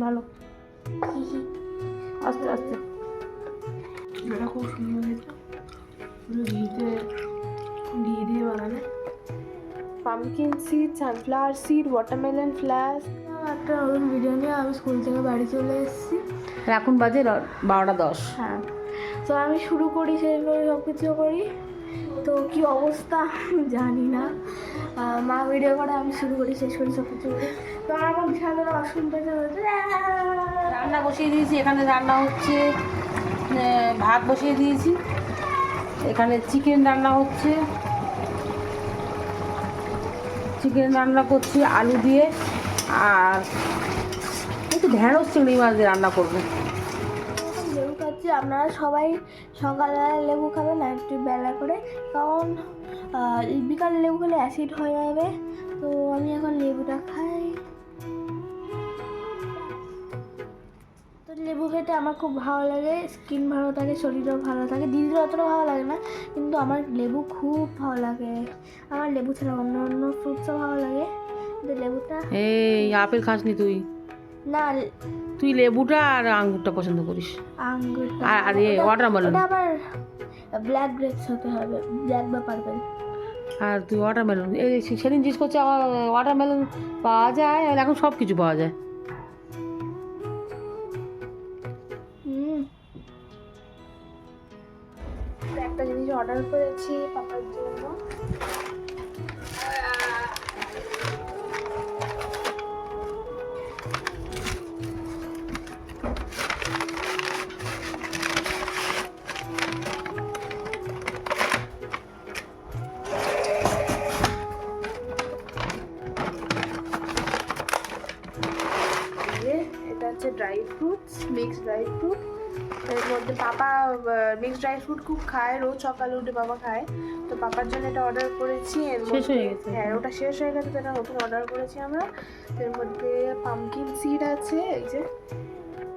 ভালো। আস্তে আস্তে। এটা খুব সুন্দর হয়েছে? ঘিতে ঘি দিয়ে বানানো। Pumpkin seed sunflower seed watermelon flax একটা নতুন ভিডিও নিয়ে আমি স্কুল থেকে বাড়ি চলে এসেছি। আর এখন বাজে বারোটা দশ। হ্যাঁ। তো আমি শুরু করি শেষ করি সব কিছু করি। তো কি অবস্থা? জানি না। মা ভিডিও করে, আমি শুরু করি, শেষ করি, সব কিছু তো আমার বিশাল পেতে হয়েছে রান্না বসিয়ে দিয়েছি, এখানে রান্না হচ্ছে ভাত বসিয়ে দিয়েছি। এখানে চিকেন রান্না হচ্ছে। চিকেন রান্না করছি আলু দিয়ে, আর একটু ঢেঁড়স চিংড়ি মাছ দিয়ে রান্না করব। আপনারা সবাই সকালবেলা লেবু খাবেন না একটু বেলা করে, কারণ বিকাল লেবু খেলে অ্যাসিড হয়ে যাবে। তো আমি এখন লেবুটা খাই। তো লেবু খেতে আমার খুব ভালো লাগে স্কিন ভালো থাকে, শরীরও ভালো থাকে। দিদির অতটা ভালো লাগে না, কিন্তু আমার লেবু খুব ভালো লাগে। আমার লেবু ছাড়া অন্য অন্য ফ্রুটসও ভালো লাগে। লেবুটা এই, আপেল খাসনি তুই? না তুই লেবুটা আর আঙ্গুরটা পছন্দ করিস। আঙ্গুর আর- আর এ watermelon? ওটা আবার ব্ল্যাক গ্রেপস হতে হবে ব্ল্যাক বা পার্পল। আর তুই ওয়াটারমেলন এই সেদিন জিজ্ঞেস করছে ওয়াটারমেলন পাওয়া যায়? আর এখন সব কিছু পাওয়া যায়। একটা জিনিস অর্ডার করেছি হচ্ছে dry fruits mixed dry fruit এর মধ্যে পাপা মিক্সড ড্রাই ফ্রুট খুব খায় রোজ সকালে উঠে বাবা খায়। তো পাপার জন্য এটা অর্ডার করেছি এর শেষ হয়ে গেছে। হ্যাঁ ওটা শেষ হয়ে গেছে তো এটা নতুন অর্ডার করেছি আমরা। এর মধ্যে পামকিন সিড আছে এই যে।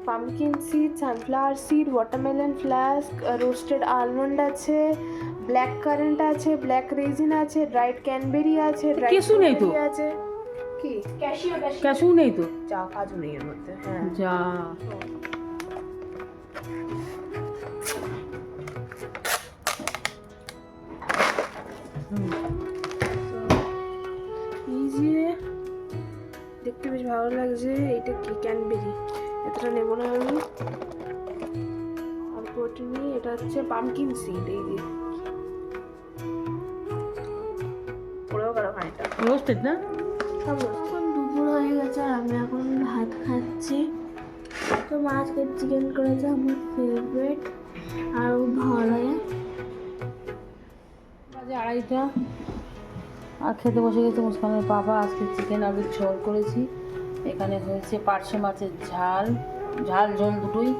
Pumpkin seed sunflower seed watermelon flax roasted almond আছে ব্ল্যাক কারেন্ট আছে ব্ল্যাক রেজিন আছে ড্রাইড ক্যানবেরি আছে তো। আছে। কি? ক্যাশিও ক্যাশিও ক্যাশু নেই তো? চা কাজু নেই এর মধ্যে হ্যাঁ। যা। দেখতে বেশ ভালো লাগছে এইটা কি? ক্যানবেরি এতটা নেব না আমি। অল্প এটা হচ্ছে পামকিন সিড এই যে। রোস্টেড না? এখন দুপুর হয়ে গেছে আর আমি এখন ভাত খাচ্ছি। তো মা আজকে চিকেন করেছে আমার ফেভারিট আর ভালো লাগে বাজে আড়াইটা। আর খেতে বসে গেছে মুসকানের পাপা আজকে চিকেন আলুর ঝোল করেছি। এখানে হয়েছে পার্শে মাছের ঝাল ঝাল ঝোল দুটোই।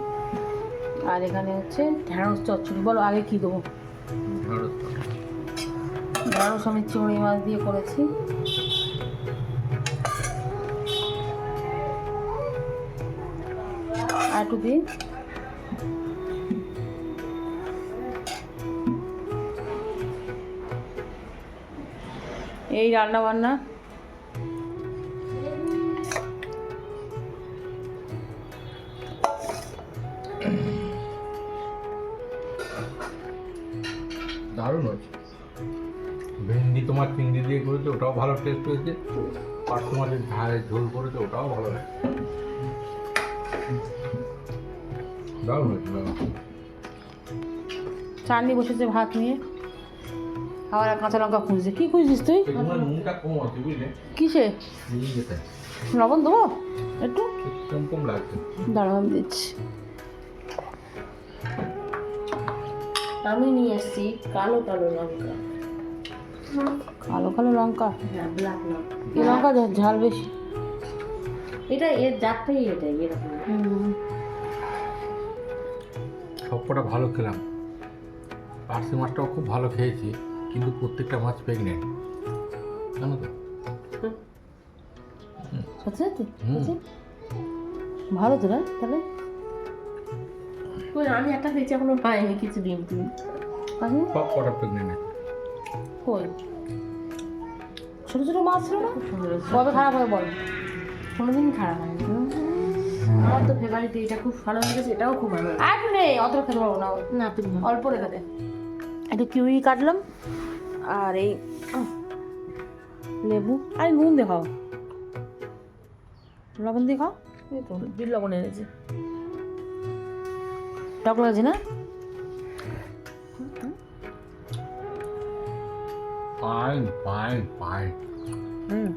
আর এখানে হচ্ছে ঢ্যাঁড়স চচ্চড়ি। বলো আগে কি দেবো? ঢ্যাঁড়স আমি চিংড়ি মাছ দিয়ে করেছি। একটু দিই এই রান্না বান্না দারুণ হয়েছে। ভেন্ডি তোমার চিংড়ি দিয়ে করেছে, ওটাও ভালো টেস্ট হয়েছে। আর তোমাদের ঝোল করেছে, ওটাও ভালো লাগে চাটনি বসেছে ভাত নিয়ে। আবার আর কাঁচা লঙ্কা খুঁজছে। কি খুঁজছিস তুই? কিসে? লবণ দেবো? একটু? দাঁড়াও আমি দিচ্ছি। আমি নিয়ে এসেছি কালো কালো লঙ্কা। কালো কালো লঙ্কা? হ্যাঁ লঙ্কা। এই লঙ্কা ঝাল বেশি। এটা এর জাতটাই এটাই এরকম। সবকটা ভালো খেলাম। পার্সি মাছটাও খুব ভালো খেয়েছি কিন্তু প্রত্যেকটা মাছ প্রেগনেন্ট জানো তো? সত্যি সত্যি? ভালো তো না তাহলে? আমি একটা খেয়েছি এখনও পাইনি কিছু ডিম টিম সব কটা প্রেগনেন্ট কই? ছোটো ছোটো মাছ ছিল না। কবে খারাপ হয় বল? কোনোদিন খারাপ হয়নি আমার তো ফেভারিট এটা খুব ভালো লেগেছে এটাও খুব ভালো। আর নেই অত খেতে পারব না। না তুমি অল্প রেখে দে। একটু কিউই কাটলাম। আর এই লেবু। আর এই নুন দেখাও। লবণ দিয়ে খাও এই তো বিল লবণ এনেছে। টক লাগছে না? Fine fine fine hmm.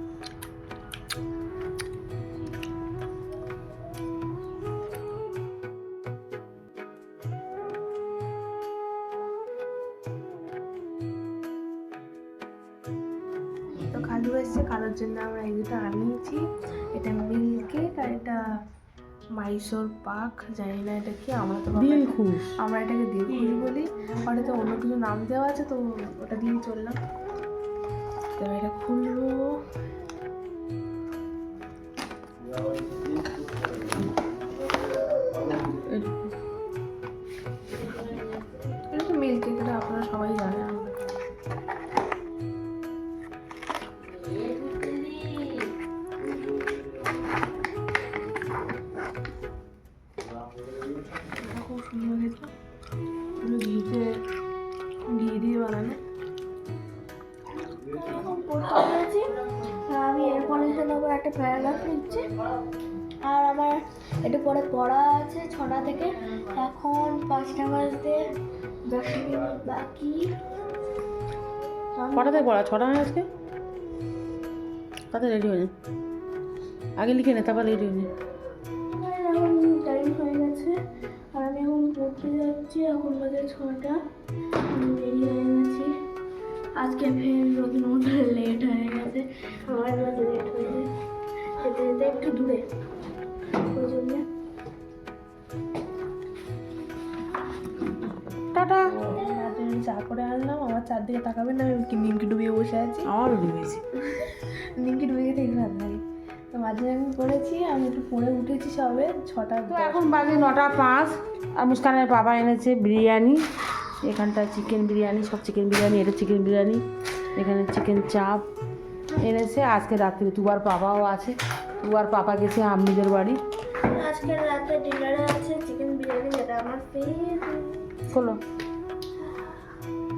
তো কালু এসছে কালোর জন্য আমরা এই দুটো আনিয়েছি এটা মিল্ক কেক আর এটা মাইসোর পাক জানি না এটা কি আমরা তো বাবা- দিল আমরা এটাকে দিলখুশ বলি। আর তো অন্য কিছু নাম দেওয়া আছে তো ওটা দিয়ে চললাম। তো এটা খুলবো। এখন পড়তে পেরেছি আমি এরপরের জন্য আবার একটা প্যারাগ্রাফ লিখছি। আর আমার একটু পরে পড়া আছে ছটা থেকে। এখন পাঁচটা বাজতে দশ মিনিট বাকি। কটাতে পড়া ছটা হয় আজকে? তাতে রেডি হয়ে নে। আগে লিখে নে তারপর রেডি হয়ে নে। এখন টাইম হয়ে গেছে। আর আমি এখন পড়তে যাচ্ছি এখন বাজে ছটা। দেরি হয়ে আজকে ফের নতুন মতো লেট হয়ে গেছে। আমার এবার লেট হয়ে যেতে যেতে একটু দূরে। ওই জন্য। টাটা। চা করে আনলাম আমার চারদিকে তাকাবেন না আমি নিমকি ডুবিয়ে বসে আছি? আমার রেডি হয়েছে নিমকি ডুবে গেছে এগুলো লাগে তো মাঝে আমি পড়েছি আমি একটু পড়ে উঠেছি সবে ছটা তো এখন বাজে নটা পাঁচ। আর মুস্কানের বাবা এনেছে বিরিয়ানি। এখানটা চিকেন বিরিয়ানি সব চিকেন বিরিয়ানি এটা চিকেন বিরিয়ানি এখানে চিকেন চাপ এনেছে। আজকে রাত্রে তুবার পাপাও আছে তুবার পাপা গেছে আম্মিদের বাড়ি। আজকে রাতে ডিনারে আছে চিকেন বিরিয়ানি যেটা আমার খোলো।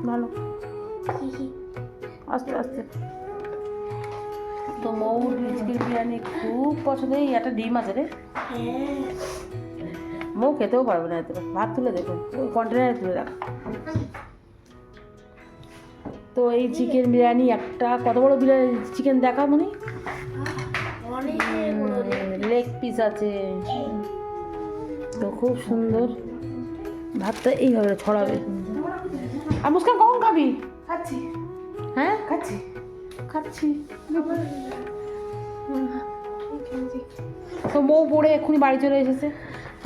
ভালো। আস্তে আস্তে। তো মৌ চিকেন বিরিয়ানি খুব পছন্দ এই একটা ডিম আছে রে। হ্যাঁ। মৌ খেতেও পারবে না এত ভাত তুলে দেখুন ওই কন্টেনারে তুলে রাখ। তো এই চিকেন বিরিয়ানি একটা কত বড় বিরিয়ানি? চিকেন দেখা মানে। লেগ পিস আছে। তো খুব সুন্দর। ভাতটা এইভাবে ছড়াবে। আর মুস্কান কখন খাবি? খাচ্ছি। হ্যাঁ? খাচ্ছি। খাচ্ছি। তো বউ পড়ে এক্ষুনি বাড়ি চলে এসেছে।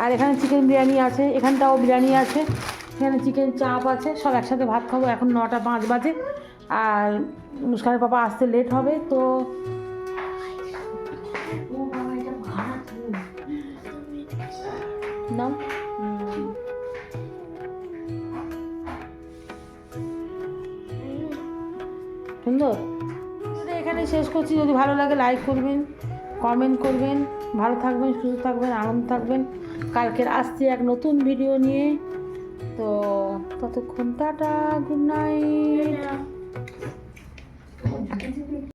আর এখানে চিকেন বিরিয়ানি আছে, এখানটাও বিরিয়ানি আছে, এখানে চিকেন চাপ আছে, সব একসাথে ভাত খাব, এখন নটা পাঁচ বাজে। আর মুস্কানের পাপা আসতে লেট হবে, তো সুন্দর? এখানে শেষ করছি, যদি ভালো লাগে লাইক করবেন কমেন্ট করবেন, ভালো থাকবেন, সুস্থ থাকবেন, আনন্দ থাকবেন। কালকের আসছি এক নতুন ভিডিও নিয়ে। তো ততক্ষণ টাটা গুড নাইট